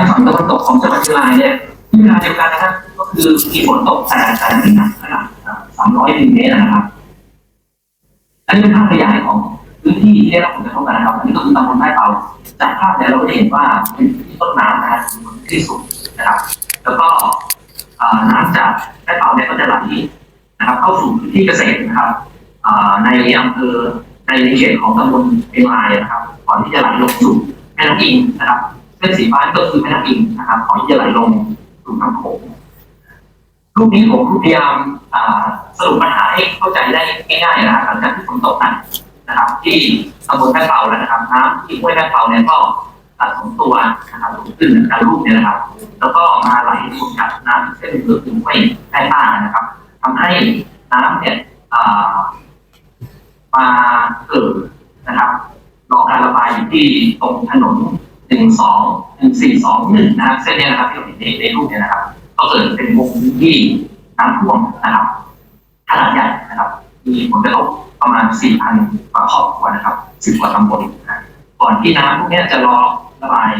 างฝั่งตะวันตกของจังหวัดเชียงรายเนี่ยที่เวลาเดียวกันนะครับ ก็คือมีฝนตกแต่แต่ไม่หนักขนาดสามร้อยมิลลิเมตรนะครับ อันนี้เป็นภาพขยายของพื้นที่ที่ได้รับผลกระทบกันนะครับอันนี้ก็คือตำบลไม้เป่าจากภาพเนี่ยเราก็จะเห็นว่าเป็นที่ต้นน้ำนะฮะที่สุดนะครับ แล้วก็น้ำจากไม้เป่าเนี่ยก็จะไหลนะครับ เข้าสู่พื้นที่เกษตรนะครับในอำเภอในเขตของตำบลเชียงรายนะครับ ก่อนที่จะไหลลงสู่แม่น้ำอิงนะครับ เส้นสีฟ้าก็คือแม่น้ำอิงนะครับก่อนที่จะไหลลงสู่น้ำโขงรูปนี้ผมพยายามสรุปปัญหาให้เข้าใจได้ง่ายๆนะครับหลังจากที่ฝนตกหนักนะครับ ที่ตำบลแม่เป่าแล้วนะครับน้ำที่ห้วยแม่เป่าเนี่ยก็สะสมตัวนะครับสูงขึ้นตามรูปเนี่ยนะครับ แล้วก็มาไหลรวมกับน้ำเส้นเลือถึงห้วยใต้ต้านะครับทำให้น้ำเนี่ยมาเกิดนะครับรอการระบายอยู่ที่ตรงถนน หนึ่งสองหนึ่งสี่สองหนึ่งนะครับเส้นนี้นะครับที่เราเห็นในในรูปเนี่ยนะครับ ก็เกิดเป็นวงพื้นที่น้ำท่วมนะครับขนาดใหญ่นะครับ มีผลกระทบประมาณ4,000กว่าครอบครัวนะครับ10กว่าตำบลนะก่อนที่น้ำพวกนี้จะรอระบาย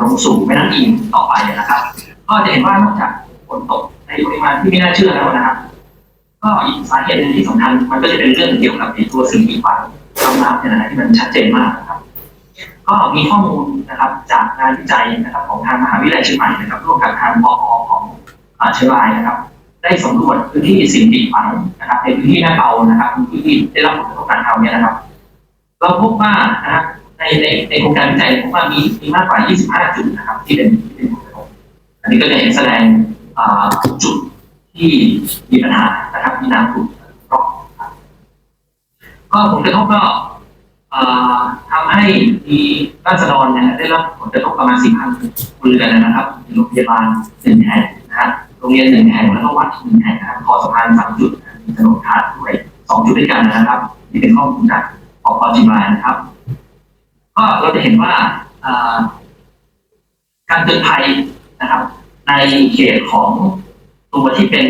ลงสู่แม่น้ำอิงต่อไปนะครับ ก็จะเห็นว่านอกจากฝนตกในปริมาณที่ไม่น่าเชื่อแล้วนะครับ ก็อีกสาเหตุหนึ่งที่สำคัญมันก็จะเป็นเรื่องเกี่ยวกับตัวสิ่งกีดขวางทำน้ำเนี่ยนะที่มันชัดเจนมากนะครับ ก็มีข้อมูลนะครับจากงานวิจัยนะครับของทางมหาวิทยาลัยเชียงใหม่นะครับร่วมกับทางปอของเชียงรายนะครับ ได้สำรวจพื้นที่สิ่งกีดขวางนะครับในพื้นที่แม่เปานะครับพื้นที่ได้รับผลกระทบการทำเนี่ยนะครับ เราพบว่านะครับในในในโครงการวิจัยพบว่ามีมีมากกว่า 25 จุดนะครับ ที่เป็นที่เป็นผลกระทบอันนี้ก็จะเห็นแสดงจุดที่มีปัญหานะครับมีน้ำถูกรอบครับก็ผลกระทบก็เอ่อ ทำให้มีราษฎรเนี่ยได้รับผลกระทบประมาณ4,000ครัวเรือนนะครับโรงพยาบาลหนึ่งแห่งนะฮะโรงเรียนหนึ่งแห่งแล้วก็วัดหนึ่งแห่งนะครับคอสะพานสามจุดนะมีถนนขาดด้วยสองจุดด้วยกันนะครับ นี่เป็นข้อมูลจากปปจิมานะครับ ก็เราจะเห็นว่าการเตือนภัยนะครับ ในเขตของตัวที่เป็น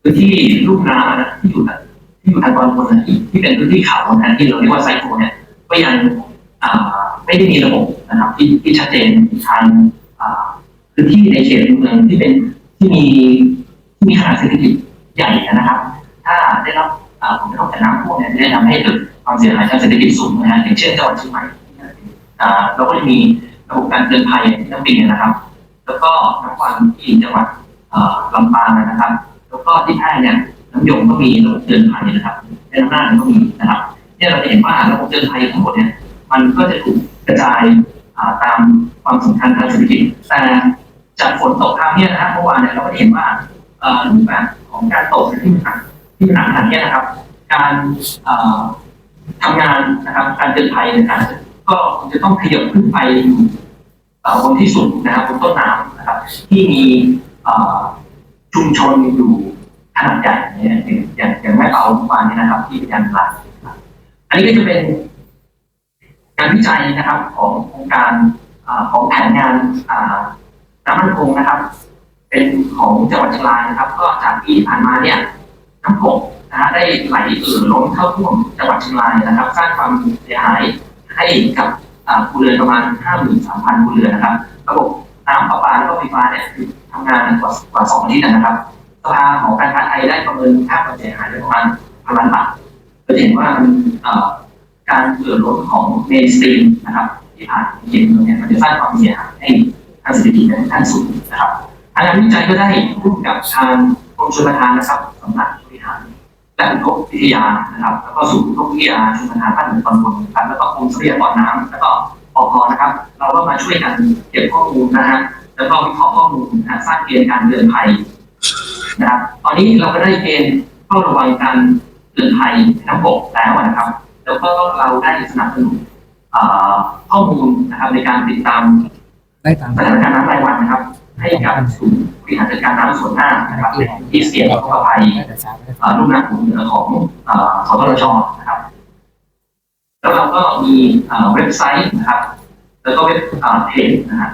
พื้นที่ลุ่มน้ำนะที่อยู่ ที่อยู่ทางตอนบนนะที่ที่เป็นพื้นที่เขานะที่เราเรียกว่าไซโคเนี่ยก็ยังไม่ได้มีระบบนะครับที่ที่ชัดเจนทางพื้นที่ในเขตเมืองที่เป็นที่มีที่มีขนาดเศรษฐกิจใหญ่นะครับ ถ้าได้รับอ่าผลกระทบจากน้ำท่วมเนี่ยจะได้ทำให้เกิดความเสียหายทางเศรษฐกิจสูงนะฮะอย่างเช่นจังหวัดเชียงใหม่เราก็จะมีระบบการเตือนภัยน้ำปิงนะครับ แล้วก็น้ำความที่จังหวัดลำปางนะครับ แล้วก็ที่แพร่เนี่ย น้ำยงก็มีระบบเตือนภัยนะครับในน้ำน่าก็มีนะครับเนี่ยเราจะเห็นว่าระบบเตือนภัยทั้งหมดเนี่ยมันก็จะถูกกระจายตามความสำคัญทางเศรษฐกิจแต่จากฝนตกคราวเนี้นะครับเมื่อวานเนี่ยเราก็เห็นว่ารูปแบบของการตกที่หนักที่หนักขนาดเนี้ยนะครับ การทำงานนะครับ การเตือนภัยนะครับก็จะต้องขยับขึ้นไปบนที่สุดนะครับบนต้นน้ำนะครับ ที่มีชุมชนอยู่ ขนาดใหญ่เนี่ยอย่างอย่างแม่เต่าเมื่อวานนี้นะครับ ที่ยานลักอันนี้ก็จะเป็น การวิจัยนะครับ ของโครงการอของแผนงานน้ำมันคงนะครับ เป็นของจังหวัดเชียงรายนะครับ ก็จากปีที่ผ่านมาเนี่ยน้ำโขงนะฮะได้ไหลเอ่อล้นเข้าท่วมจังหวัดเชียงรายนะครับ สร้างความเสียหายให้กับครัวเรือนประมาณ 53,000ครัวเรือนนะครับ ระบบน้ำประปาและก็ไฟฟ้าเนี่ยทำงานกว่ากว่าสองอาทิตย์นะครับ สภาของการค้าไทยได้ประเมินค่าความเสียหายไว้ประมาณพันล้านบาทจะเห็นว่าการเกิดลดของเมนสตรีมนะครับที่ผ่านเกมเนี่ยมันจะสร้างความเสียหายให้ทางเศรษฐกิจในขั้นสูงนะครับทางงานวิจัยก็ได้ร่วมกับทางกรมชลประทานนะครับสำนักบริหารและอุทกวิทยานะครับแล้วก็ศูนย์อุทกวิทยาชลประทานภาคเหนือตอนบนนะครับแล้วก็กรมทรัพยากรน้ำแล้วก็ปพนะครับ เราก็มาช่วยกันเก็บข้อมูลนะฮะแล้วก็วิเคราะห์ข้อมูลสร้างเกณฑ์การเตือนภัย นะครับ ตอนนี้เราก็ได้เกณฑ์เฝ้าระวังการเตือนภัยน้ำบกแล้วนะครับ แล้วก็เราได้สนับสนุนเอ่อข้อมูลนะครับในการติดตามได้ตามสถานการณ์น้ำรายวันนะครับ ให้กับศูนย์บริหารจัดการน้ำส่วนหน้านะครับที่เสี่ยงต่อภัยแต่เช้าไม่ได้เอ่อลุ่มน้ำขุนเหนือของเอ่อสตรชนะครับ แล้วเราก็มีเอ่อเว็บไซต์นะครับ แล้วก็เว็บเอ่อเพจนะฮะ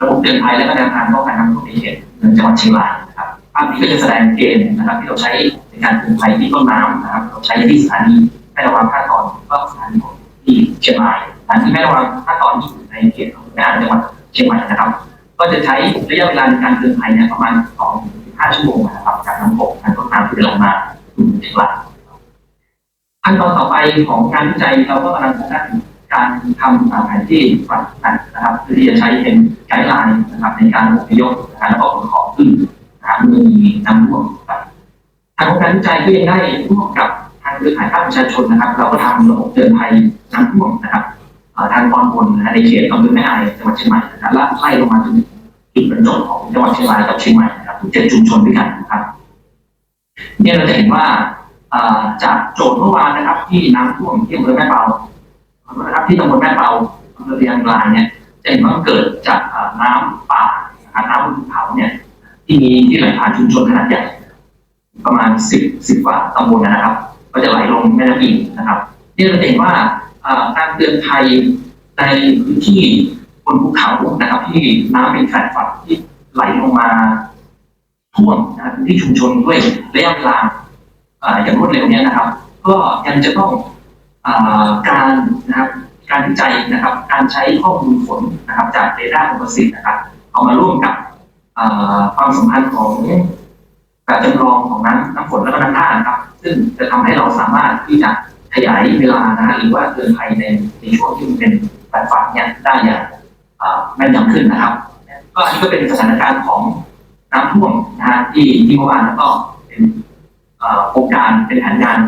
ระบบเตือนภัยและก็แนวทางป้องกันน้ำท่วมในเขตเมืองจังหวัดเชียงรายนะครับ ภาพนี้ก็จะแสดงเกณฑ์นะครับ ที่เราใช้ในการเตือนภัยที่ต้นน้ำนะครับเราใช้ที่สถานีแม่ระวังท่าตอนก็สถานีของที่เชียงรายสถานีแม่ระวังท่าตอนที่อยู่ในเขตของงานจังหวัดเชียงใหม่นะครับ ก็จะใช้ระยะเวลาในการเตือนภัยเนี่ยประมาณ2ถึง15ชั่วโมงนะครับจากน้ำตกทางต้นน้ำที่ไหลมาสู่เชียงรายขั้นตอนต่อไปของงานวิจัยเราก็กำลังโฟกัสการทำแผนที่ฝันนะครับเพื่อที่จะใช้เป็นไกด์ไลน์นะครับในการอพยพนะครับแล้วก็ขนของขึ้น หามีน้ำท่วมครับทางการวิจัยก็ยังได้ร่วมกับทางเครือข่ายภาคประชาชนนะครับ เราก็ทำระบบเตือนภัยน้ำท่วมนะครับทางตอนบนนะในเขตอำเภอแม่อายจังหวัดเชียงใหม่นะครับและไล่ลงมาจนถึงจุดบรรจบของจังหวัดเชียงรายกับเชียงใหม่นะครับเจ็ดชุมชนด้วยกันนะครับเนี่ยเราจะเห็นว่าจากโจทย์เมื่อวานนะครับ ที่น้ำท่วมที่อำเภอแม่เปานะครับที่ตำบลแม่เปาอำเภอเรียงรายเนี่ยจะเห็นว่าเกิดจากน้ำป่าน้ำบนภูเขาเนี่ย ที่มีที่ไหลผ่านชุมชนขนาดใหญ่ประมาณสิบสิบกว่าตำบลนะครับ ก็จะไหลลงแม่น้ำอิงนะครับนี่เราจะเห็นว่าการเตือนภัยในพื้นที่บนภูเขานะครับที่น้ำเป็นแฟลตฝัดที่ไหลลงมาท่วมนะที่ชุมชนด้วยระยะเวลาอย่างรวดเร็วเนี่ยนะครับ ก็ยังจะต้องอการนะครับการวิจัยนะครับ การใช้ข้อมูลฝนนะครับ จากเรดาร์อุปสิทธิ์นะครับ เอามาร่วมกับ ความสัมพันธ์ของแบบจำลองของน้ำน้ำฝนและก็น้ำท่านะครับ ซึ่งจะทำให้เราสามารถที่จะขยายเวลานะหรือว่าเตือนภัยในในช่วงที่มันเป็นแบบฝันเนี่ยได้อย่างแม่นยำขึ้นนะครับ ก็อันนี้ก็เป็นสถานการณ์ของน้ำท่วมนะฮะที่ที่เมื่อวานแล้วก็เป็นโครงการเป็นแผนงาน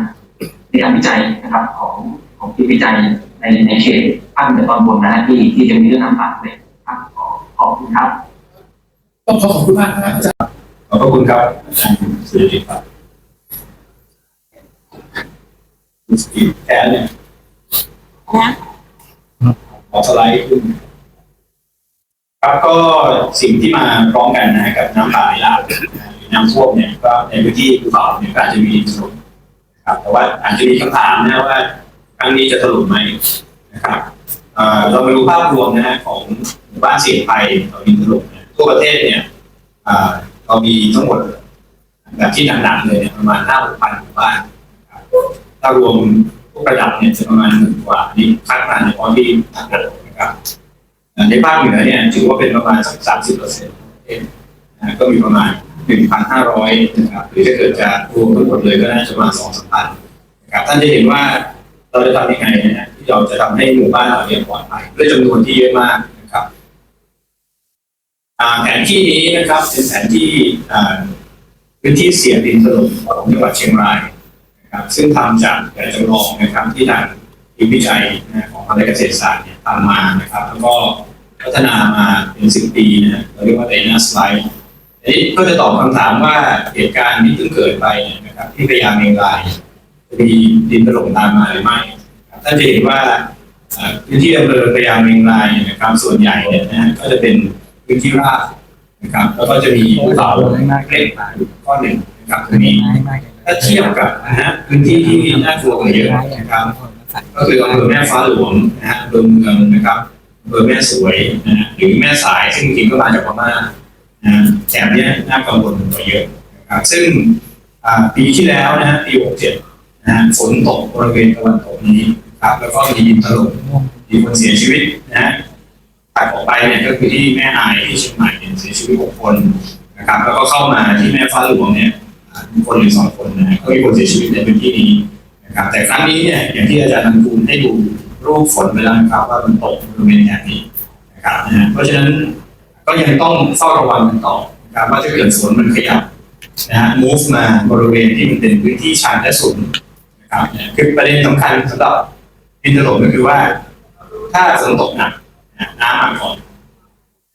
ในการวิจัยนะครับของของทีมวิจัยในในเขตภาคเหนือตอนบนนะฮะที่ที่จะมีเรื่องน้ำป่าเลยครับขอบคุณครับ ต้องขอขอบคุณมากนะครับอาจารย์ขอบพระคุณครับอาจารย์สุริยครับอีกแค่เนี่ยขอสไลด์ขึ้นครับก็สิ่งที่มาพร้อมกันนะกับน้ำป่าไหลหลากนะหรือน้ำท่วมเนี่ยก็ในพื้นที่ภูเขาเนี่ยก็อาจจะมีดินถล่มนะครับ แต่ว่าอาจจะมีคำถามนะว่าครั้งนี้จะถล่มไหมนะครับเอ่อเรามาดูภาพรวมนะฮะของหมู่บ้านเสี่ยงภัยต่อดินถล่มเนี่ย ทั่วประเทศเนี่ยเรามีทั้งหมดแบบที่หนักๆเลยเนี่ยประมาณห้าหกพันหมู่บ้านถ้ารวมพวกระดับเนี่ยจะประมาณหมื่นกว่านี่คาดการณ์เฉพาะที่ทางระดับนะครับในภาคเหนือเนี่ยถือว่าเป็นประมาณสักสามสิบเปอร์เซ็นต์ก็มีประมาณหนึ่งพันห้าร้อยนะครับหรือถ้าเกิดจะรวมทั้งหมดเลยก็น่าจะประมาณสองสามพันนะครับท่านจะเห็นว่าเราจะทำยังไงนะฮะที่เราจะทำให้หมู่บ้านเราเนี่ยปลอดภัยด้วยจำนวนที่เยอะมาก แผนที่นี้นะครับเป็นแผนที่พื้นที่เสี่ยงดินถล่มของจังหวัดเชียงรายนะครับซึ่งทำจากแบบจำลองนะครับที่ทางทีมวิจัยของมหาวิทาลัยเกษตรศาสตร์เนี่ยทำมานะครับ แล้วก็พัฒนามาเป็นสิบปีนะเราเรียกว่าไดนาสไลด์อันนี้ก็จะตอบคำถามว่าเหตุการณ์ที่เพิ่งเกิดไปนะครับ ที่พยายามเมงรายจะมีดินถล่มตามมาหรือไม่ท่านจะเห็นว่าพื้นที่อำเภอพยายามเมงรายเนี่ยนะครับส่วนใหญ่เนี่ยนะฮะก็จะเป็น พื้นที่ราบนะครับ แล้วก็จะมีภูเขาเล็กก้อนหนึ่งนะครับตรงนี้ถ้าเทียบกับนะฮะพื้นที่ที่น่ากลัวกว่าเยอะนะครับก็คืออำเภอแม่ฟ้าหลวงนะฮะอำเภอเมืองนะครับอำเภอแม่สวยนะฮะหรือแม่สายซึ่งจริงๆก็มาจากพม่านะแถบนี้น่ากังวลกว่าเยอะนะครับซึ่งปีที่แล้วนะฮะปี 67 นะฮะฝนตกบริเวณตะวันตกนี้ครับแล้วก็มีดินถล่มมีคนเสียชีวิตนะฮะ ตัดออกไปเนี่ยก็คือที่แม่อายที่เชียงใหม่เนี่ยเสียชีวิตหกคนนะครับ แล้วก็เข้ามาที่แม่ฟ้าหลวงเนี่ยอ่าคนหรือสองคนนะก็มีคนเสียชีวิตในพื้นที่นี้นะครับ แต่ครั้งนี้เนี่ยอย่างที่อาจารย์นันคูณให้ดูรูปฝนไปแล้วนะครับว่ามันตกบริเวณแถบนี้นะครับนะเพราะฉะนั้นก็ยังต้องเฝ้าระวังกันต่อนะครับว่าถ้าเกิดฝนมันขยับนะฮะ move มาบริเวณที่มันเป็นพื้นที่ชันและสูงนะครับคือประเด็นสำคัญสำหรับดินถล่มก็คือว่า ถ้าฝนตกหนัก น้ำมาก่อน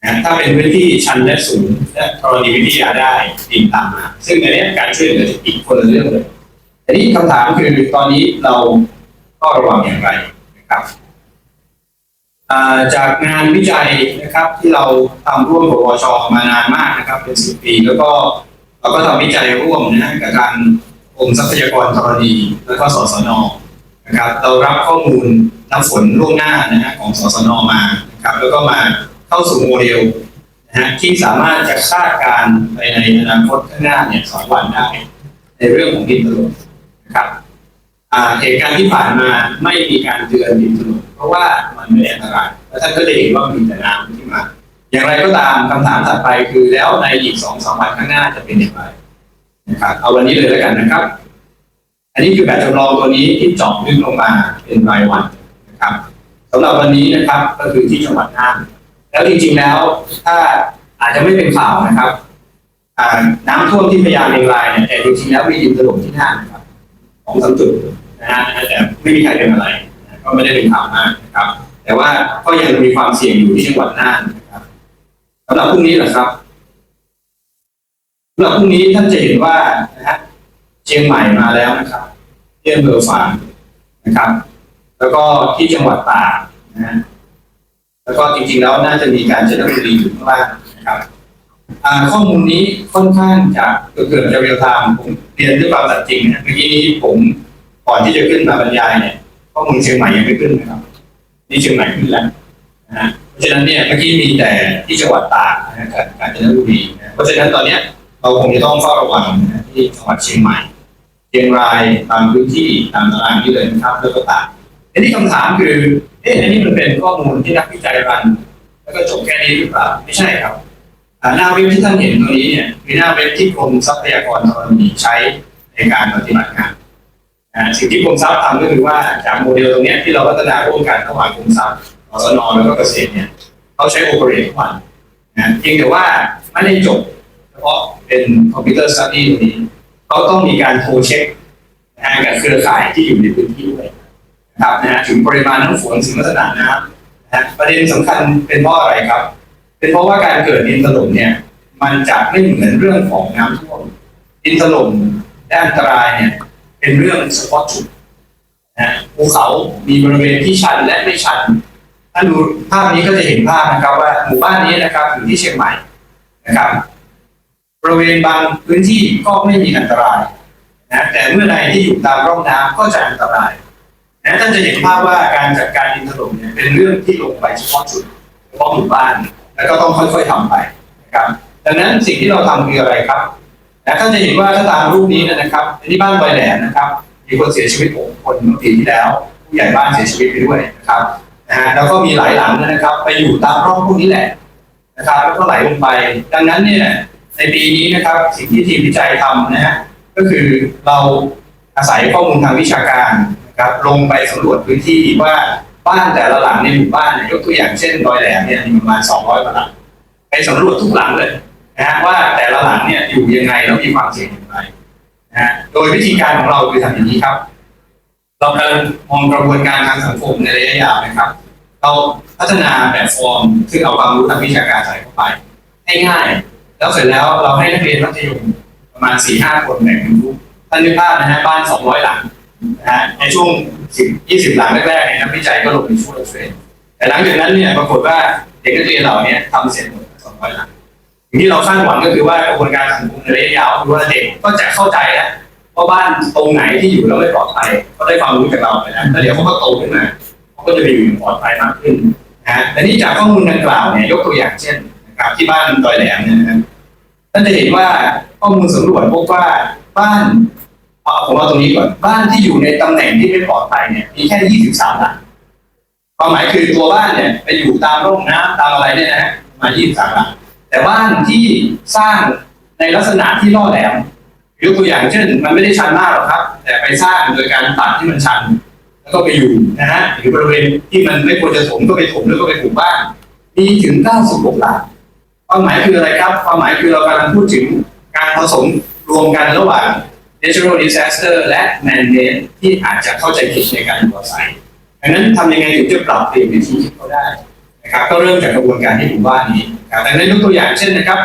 นะถ้าเป็นพื้นที่ชันและสูงและธรณีวิทยาได้ดินตามมาซึ่งอันเนี้การช่วยเหลืออีกคนละเรื่องเลยทีนี้คำถามคือตอนนี้เราก็ระวังอย่างไรนะครับจากงานวิจัยนะครับ ที่เราทำร่วมกับวชมานานมากนะครับ เป็นสิบปี แล้วก็เราก็ทำวิจัยร่วมนะกับทางกรมทรัพยากรธรณีแล้วก็สสนนะครับ เรารับข้อมูลน้ำฝนล่วงหน้านะฮะของสสนมา ครับแล้วก็มาเข้าสู่โมเดลนะฮะที่สามารถจะคาดการไปในอนาคตข้างหน้าเนี่ยสองวันได้ ในเรื่องของดินถล่มนะครับเหตุการณ์ที่ผ่านมาไม่มีการเตือนดินถล่มเพราะว่ามันไม่ได้อันตรายแล้วท่านก็จะเห็นว่ามีแต่น้ำที่มา อย่างไรก็ตามคำถามถัดไปคือแล้วในอีกสองสามวันข้างหน้าจะเป็นอย่างไรนะครับเอาวันนี้เลยแล้วกันนะครับ อันนี้คือแบบจำลองตัวนี้ที่เจาะลึกลงมาเป็นรายวันนะครับ สำหรับวันนี้นะครับก็คือที่จังหวัดน่านแล้วจริงๆแล้ว ถ้าอาจจะไม่เป็นข่าวนะครับน้ำท่วมที่พญาเมงรายเนี่ยแต่จริงๆแล้วมีดินถล่มที่น่านนะครับของสามจุดนะฮะแต่ไม่มีใครเป็นอะไร ก็ไม่ได้เป็นข่าวมากนะครับ แต่ว่าก็ยังมีความเสี่ยงอยู่ที่จังหวัดน่านนะครับสำหรับพรุ่งนี้เหรอครับสำหรับพรุ่งนี้ท่านจะเห็นว่านะฮะเชียงใหม่มาแล้วนะครับที่อำเภอฝางนะครับ แล้วก็ที่จังหวัดตากนะฮะแล้วก็จริงๆแล้วน่าจะมีการเจริญบุรีอยู่ข้างล่างนะครับข้อมูลนี้ค่อนข้างจะเกือบจะเรียลไทม์ผมเรียนด้วยความสัตย์จริงนะเมื่อกี้นี้ผมก่อนที่จะขึ้นมาบรรยายเนี่ยข้อมูลเชียงใหม่ยังไม่ขึ้นนะครับ นี่เชียงใหม่ขึ้นแล้วนะฮะเพราะฉะนั้นเนี่ยเมื่อกี้มีแต่ที่จังหวัดตากนะฮะกับกาญจนบุรีนะเพราะฉะนั้นตอนเนี้ยเราคงจะต้องเฝ้าระวังนะฮะที่จังหวัดเชียงใหม่เชียงรายตามพื้นที่ตามตารางนี้เลยนะครับแล้วก็ตาก ทีนี้คำถามคือเอ๊ะอันนี้มันเป็นข้อมูลที่นักวิจัยรันแล้วก็จบแค่นี้หรือเปล่าไม่ใช่ครับหน้าเว็บที่ท่านเห็นตรงนี้เนี่ยคือหน้าเว็บที่กรมทรัพยากรธรณีใช้ในการปฏิบัติงานอ่าสิ่งที่กรมทรัพย์ทำก็คือว่าจากโมเดลตรงนี้ที่เราพัฒนาร่วมกันระหว่างกรมทรัพย์อสนแล้วก็เกษตรเนี่ยเขาใช้โอเปเรตทุกวันนะเพียงแต่ว่าไม่ได้จบเฉพาะเป็นคอมพิวเตอร์สตัดดี้ตรงนี้เขาต้องมีการโทรเช็คนะฮะกับเครือข่ายที่อยู่ในพื้นที่ด้วย ครับนะฮะถึงปริมาณน้ำฝนถึงลักษณะน้ำนะประเด็นสำคัญเป็นเพราะอะไรครับ เป็นเพราะว่าการเกิดดินถล่มเนี่ย มันจะไม่เหมือนเรื่องของน้ำท่วมดินถล่มและอันตรายเนี่ย เป็นเรื่องเฉพาะจุดนะภูเขามีบริเวณที่ชันและไม่ชันถ้าดูภาพนี้ก็จะเห็นภาพนะครับ ว่าหมู่บ้านนี้นะครับอยู่ที่เชียงใหม่นะครับบริเวณบางพื้นที่ก็ไม่มีอันตรายนะแต่เมื่อใดที่อยู่ตามร่องน้ำก็จะอันตราย นะท่านจะเห็นภาพว่าการจัดการดินถล่มเนี่ยเป็นเรื่องที่ลงไปเฉพาะจุดเฉพาะหมู่บ้าน แล้วก็ต้องค่อยๆทำไปนะครับดังนั้นสิ่งที่เราทำคืออะไรครับนะท่านจะเห็นว่าถ้าตามรูปนี้นะครับที่บ้านใบแหลมนะครับ มีคนเสียชีวิตหกคนเมื่อปีที่แล้ว ผู้ใหญ่บ้านเสียชีวิตไปด้วยนะครับนะฮะแล้วก็มีหลายหลังนะครับ ไปอยู่ตามร่องพวกนี้แหละนะครับแล้วก็ไหลลงไป ดังนั้นเนี่ยในปีนี้นะครับสิ่งที่ทีมวิจัยทำนะฮะก็คือเราอาศัยข้อมูลทางวิชาการ ครับลงไปสำรวจพื้นที่ว่าบ้านแต่ละหลังในหมู่บ้านเนี่ยยกตัวอย่างเช่นดอยแหลมเนี่ยมีประมาณ 200กว่าหลังไปสำรวจทุกหลังเลยนะฮะว่าแต่ละหลังเนี่ยอยู่ยังไงแล้วมีความเสี่ยงอย่างไรนะฮะโดยวิธีการของเราคือทำอย่างนี้ครับ เรากำลังมองกระบวนการทางสังคมในระยะยาวนะครับ เราพัฒนาแบบฟอร์มซึ่งเอาความรู้ทางวิชาการใส่เข้าไปให้ง่าย แล้วเสร็จแล้วเราให้นักเรียนมัธยมประมาณสี่ห้าคนแบ่งเป็นกลุ่มท่านนึกภาพนะฮะบ้านสองร้อยหลัง นะฮะในช่วงสิบยี่สิบหลังแรกๆเนี่ยนักวิจัยก็ลงไปช่วยเทรนแต่หลังจากนั้นเนี่ยปรากฏว่าเด็กนักเรียนเหล่านี้ทำเสร็จหมดสองร้อยหลังสิ่งที่เราคาดหวังก็คือว่ากระบวนการสังคมในระยะยาวคือว่าเด็กก็จะเข้าใจแล้วว่าบ้านตรงไหนที่อยู่แล้วไม่ปลอดภัยก็ได้ความรู้จากเราไปแล้วแล้วเดี๋ยวเขาก็โตขึ้นมาเขาก็จะไปอยู่อย่างปลอดภัยมากขึ้นนะฮะแต่นี่จากข้อมูลดังกล่าวเนี่ยยกตัวอย่างเช่นนะครับที่บ้านดอยแหลมเนี่ยนะครับท่านจะเห็นว่าข้อมูลสำรวจพบว่าบ้าน เอาผมเอาตรงนี้ก่อนบ้านที่อยู่ในตำแหน่งที่ไม่ปลอดภัยเนี่ยมีแค่23หลังความหมายคือตัวบ้านเนี่ยไปอยู่ตามร่องน้ำตามอะไรเนี่ยนะฮะมา23หลังแต่บ้านที่สร้างในลักษณะที่ล่อแหลมยกตัวอย่างเช่น มันไม่ได้ชันมากหรอกครับ แต่ไปสร้างโดยการตัดที่มันชัน แล้วก็ไปอยู่นะฮะหรือบริเวณที่มันไม่ควรจะถมก็ไปถมแล้วก็ไปปลูกบ้านมีถึง96หลังความหมายคืออะไรครับ ความหมายคือเรากำลังพูดถึงการผสมรวมกันระหว่าง natural disaster และ man-made ที่อาจจะเข้าใจผิดในการอยู่อาศัยดังนั้นทำยังไงถึงจะปรับเปลี่ยนวิธีคิดเขาได้นะครับ ก็เริ่มจากกระบวนการที่หมู่บ้านนี้นะครับแต่ในยกตัวอย่างเช่นนะครับ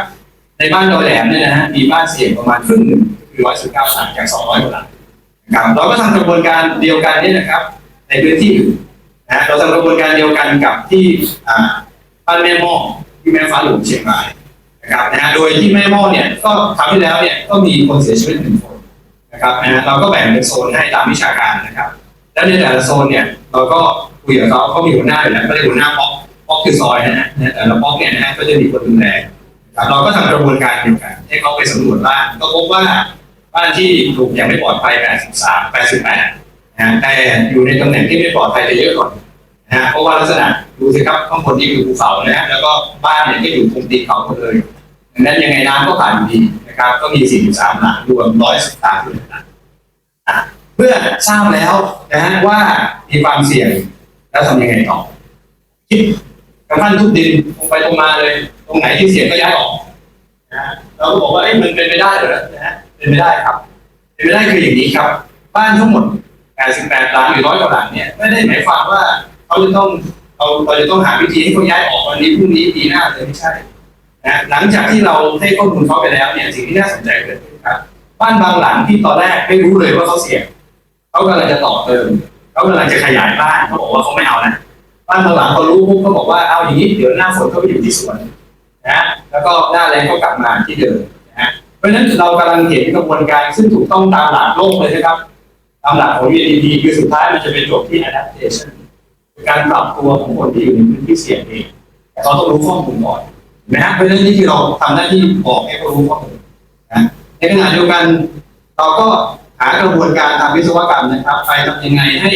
ในบ้านดอยแหลมเนี่ยนะฮะมีบ้านเสี่ยงประมาณครึ่งหนึ่งคือร้อยสิบเก้าหลังจากสองร้อยกว่าหลังนะครับเราก็ทำกระบวนการเดียวกันนี่นะครับ ในพื้นที่อื่นนะเราทำกระบวนการเดียวกันกับที่อ่าบ้านแม่หม้อที่แม่ฟ้าหลวงเชียงรายนะครับนะฮะโดยที่แม่หม้อเนี่ยก็คราวที่แล้วเนี่ยก็มีคนเสียชีวิตหนึ่งคน นะครับนะเราก็แบ่งเป็นโซนให้ตามวิชาการนะครับ แล้วในแต่ละโซนเนี่ยเราก็คุยกับเขาเขามีหัวหน้าอยู่แล้วก็เรียกหัวหน้าพ็อกพ็อกคือซอยนะฮะแต่ละพ็อกเนี่ยนะฮะก็จะมีคนดูแลเราก็ทำกระบวนการเดียวกันให้เขาไปสำรวจบ้านก็พบว่าบ้านที่ถูกยังไม่ปลอดภัย 83 88นะแต่อยู่ในตำแหน่งที่ไม่ปลอดภัยจะเยอะกว่านะฮะเพราะว่าลักษณะดูสิครับข้างบนนี่คือภูเขานะแล้วก็บ้านเนี่ยก็อยู่ตรงตีนเขาหมดเลย ดังนั้นยังไงน้ำก็ผ่านอยู่ดีนะครับ ก็มี 43 หลังรวม 113หลังอะเมื่อทราบแล้วนะฮะว่ามีความเสี่ยงแล้วทำยังไงต่อคิดกระทั่งทุบดินลงไปลงมาเลย ตรงไหนที่เสี่ยงก็ย้ายออกนะฮะเราก็บอกว่าเอ้ยมันเป็นไปได้เหรอนะฮะเป็นไปได้ครับเป็นไปได้คืออย่างนี้ครับ บ้านทั้งหมด 88 หลังหรือร้อยกว่าหลังเนี่ยไม่ได้หมายความว่าเขาจะต้องเราเราจะต้องหาวิธีให้เขาย้ายออกวันนี้พรุ่งนี้ปีหน้าเลยไม่ใช่ นะหลังจากที่เราให้ข้อมูลเขาไปแล้วเนี่ยสิ่งที่น่าสนใจเกิดขึ้นครับ บ้านบางหลังที่ตอนแรกไม่รู้เลยว่าเขาเสี่ยงเขากำลังจะต่อเติมเขากำลังจะขยายบ้านเขาบอกว่าเขาไม่เอานะบ้านบางหลังเขารู้ปุ๊บเขาบอกว่าเอาอย่างนี้เดี๋ยวหน้าฝนเขาไปอยู่ที่สวนนะแล้วก็หน้าแรงเขากลับมาที่เดิมนะเพราะฉะนั้นเรากำลังเห็นกระบวนการซึ่งถูกต้องตามหลักโลกเลยนะครับตามหลักของ UNDP คือสุดท้ายมันจะไปจบที่ adaptation การปรับตัวของคนที่อยู่ในพื้นที่เสี่ยงเองแต่เราต้องรู้ข้อมูลก่อน นะฮะเพราะฉะนั้นนี่คือเราทำหน้าที่บอกให้เขารู้ข้อมูลนะในขณะเดียวกัน เราก็หากระบวนการทางวิศวกรรมนะครับ ไปทำยังไงให้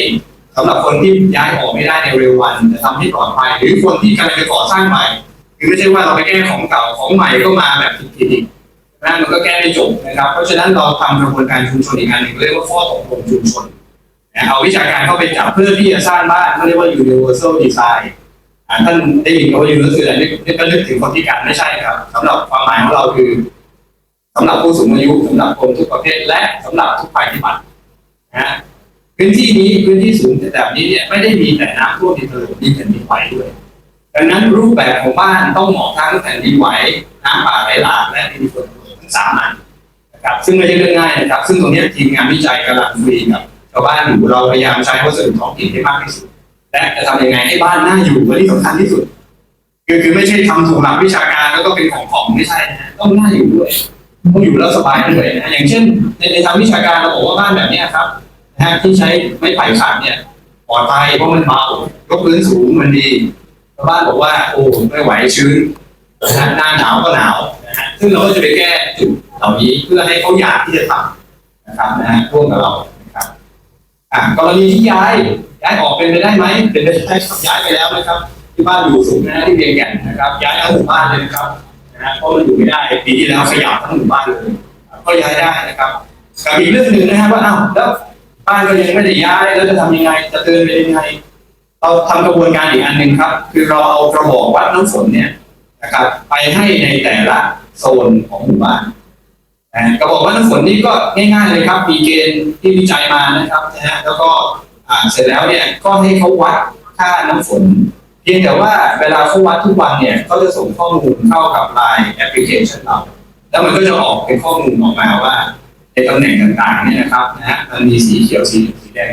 สำหรับคนที่ย้ายออกไม่ได้ในเร็ววันจะทำให้ปลอดภัยหรือคนที่กำลังจะก่อสร้างใหม่คือไม่ใช่ว่าเราไปแก้ของเก่าของใหม่ก็มาแบบผิดๆนะมันก็แก้ไม่จบนะครับ เพราะฉะนั้นเราทำกระบวนการชุมชนอีกอันหนึ่งเรียกว่าข้อตกลงชุมชนเอาวิชาการเข้าไปจับเพื่อที่จะสร้างบ้านเขาเรียกว่า universal design ท่านได้ยินคำว่า universal design นี่ก็นึกถึงคนพิการไม่ใช่ครับสำหรับความหมายของเราคือสำหรับผู้สูงอายุสำหรับคนทุกประเภทและสำหรับทุกภัยพิบัตินะพื้นที่นี้พื้นที่สูงแบบนี้เนี่ยไม่ได้มีแต่น้ำท่วมดินถล่มมีแผ่นดินไหวด้วยดังนั้นรูปแบบของบ้านต้องเหมาะทั้งแผ่นดินไหวน้ำป่าไหลหลากและดินฝนทั้งสามอันนะครับซึ่งไม่ใช่เรื่องง่ายนะครับ ซึ่งตรงนี้ทีมงานวิจัยกำลังคุยกับชาวบ้านอยู่เราพยายามใช้วัสดุท้องถิ่นให้มากที่สุด และจะทำยังไงให้บ้านน่าอยู่อันนี้สำคัญที่สุด คือคือไม่ใช่ทำถูกหลักวิชาการแล้วก็เป็นของของไม่ใช่นะต้องน่าอยู่ด้วยต้องอยู่แล้วสบายด้วยนะอย่างเช่น ในในทางวิชาการเราบอกว่าบ้านแบบเนี้ยครับนะฮะที่ใช้ไม้ไผ่ขัดเนี่ยปลอดภัยเพราะมันเบายกพื้นสูงมันดีชาวบ้านบอกว่าโอ้ไม่ไหวชื้นนะฮะหน้าหนาวก็หนาวนะฮะซึ่งเราก็จะไปแก้จุดเหล่านี้เพื่อให้เขาอยากที่จะทำนะครับนะฮะร่วมกับเรานะครับอ่ากรณีที่ย้าย ย้ายออกเป็นไปได้ไหมเป็นไปได้ย้ายไปแล้วนะครับที่บ้านอยู่สูงนะที่เวียงแก่นนะครับ ย้ายทั้งหมู่บ้านเลยนะครับนะฮะเพราะมันอยู่ไม่ได้ปีที่แล้วขยับทั้งหมู่บ้านเลยก็ย้ายได้นะครับกับอีกเรื่องหนึ่งนะฮะว่าอ้าวแล้วบ้านก็ยังไม่ได้ย้ายแล้วจะทำยังไง จะเดินไปยังไงเราทำกระบวนการอีกอันหนึ่งครับ คือเราเอากระบอกวัดน้ำฝนเนี่ยนะครับ ไปให้ในแต่ละโซนของหมู่บ้านกระบอกวัดน้ำฝนนี่ก็ง่ายๆเลยครับ มีเกณฑ์ที่วิจัยมานะครับนะฮะแล้วก็ อ่าเสร็จแล้วเนี่ยก็ให้เขาวัดค่าน้ำฝน เพียงแต่ว่าเวลาเขาวัดทุกวันเนี่ยเขาจะส่งข้อมูลเข้ากับไลน์แอปพลิเคชันเรา แล้วมันก็จะออกเป็นข้อมูลออกมาว่าในตำแหน่งต่างๆเนี่ยนะครับนะฮะมันมีสีเขียวสีเหลืองสีแดง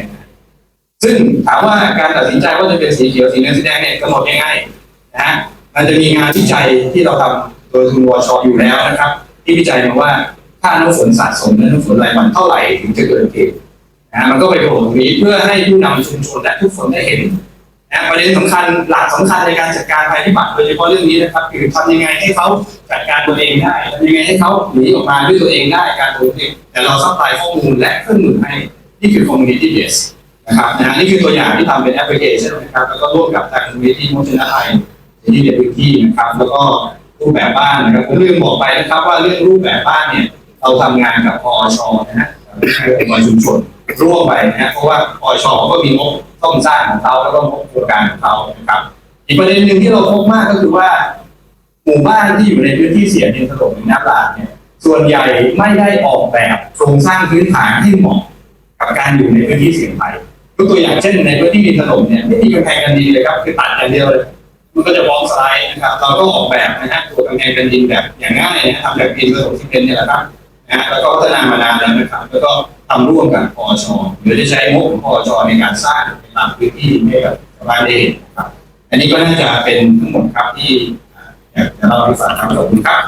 ซึ่งถามว่าการตัดสินใจว่าจะเป็นสีเขียวสีเหลืองสีแดงเนี่ยกำหนดง่ายๆนะฮะมันจะมีงานวิจัยที่เราทำโดยทุนวชอยู่แล้วนะครับ ที่วิจัยมาว่าค่าน้ำฝนสะสมและน้ำฝนรายวันเท่าไหร่ถึงจะเกิดเหตุ นะมันก็ไปโผล่ตรงนี้เพื่อให้ผู้นำชุมชนและทุกคนได้เห็นนะประเด็นสำคัญหลักสำคัญในการจัดการภัยพิบัติโดยเฉพาะเรื่องนี้นะครับคือทำยังไงให้เขาจัดการตัวเองได้ทำยังไงให้เขาหนีออกมาด้วยตัวเองได้การตัวเองแต่เราซัพพลายข้อมูลและเครื่องมือให้นี่คือ community base นะครับนะนี่คือตัวอย่างที่ทำเป็นแอปพลิเคชันนะครับแล้วก็ร่วมกับทางมูลนิธิมงคลไทยที่ในพื้นที่นะครับ แล้วก็รูปแบบบ้านนะครับผมลืมบอกไปนะครับว่าเรื่องรูปแบบบ้านเนี่ยเราทำงานกับพอชนะฮะองค์กรชุมชน ร่วมไปนะฮะเพราะว่าพอชก็มีงบต้นสร้างของเขาแล้วก็งบโครงการของเขานะครับ อีกประเด็นหนึ่งที่เราพบมากก็คือว่าหมู่บ้านที่อยู่ในพื้นที่เสี่ยงดินถล่มหรือน้ำหลากเนี่ย ส่วนใหญ่ไม่ได้ออกแบบโครงสร้างพื้นฐานให้เหมาะกับการอยู่ในพื้นที่เสี่ยงภัยยกตัวอย่างเช่นในพื้นที่ดินถล่มเนี่ยไม่มีกำแพงกันดินเลยครับคือตัดอย่างเดียวเลยมันก็จะวอลสไลด์นะครับเราก็ออกแบบนะฮะตัวกำแพงกันดินแบบอย่างง่ายนะทำแบบดินผสมซีเมนต์เนี่ยแหละครับ นะแล้วก็พัฒนามานานแล้วนะครับแล้วก็ทำร่วมกับพอชหรือจะใช้งบของพอชในการสร้างเป็นตามพื้นที่ให้กับชาวบ้านได้เห็นนะครับ อันนี้ก็น่าจะเป็นทั้งหมดครับที่อยากจะเล่าให้ฟังครับขอบคุณครับ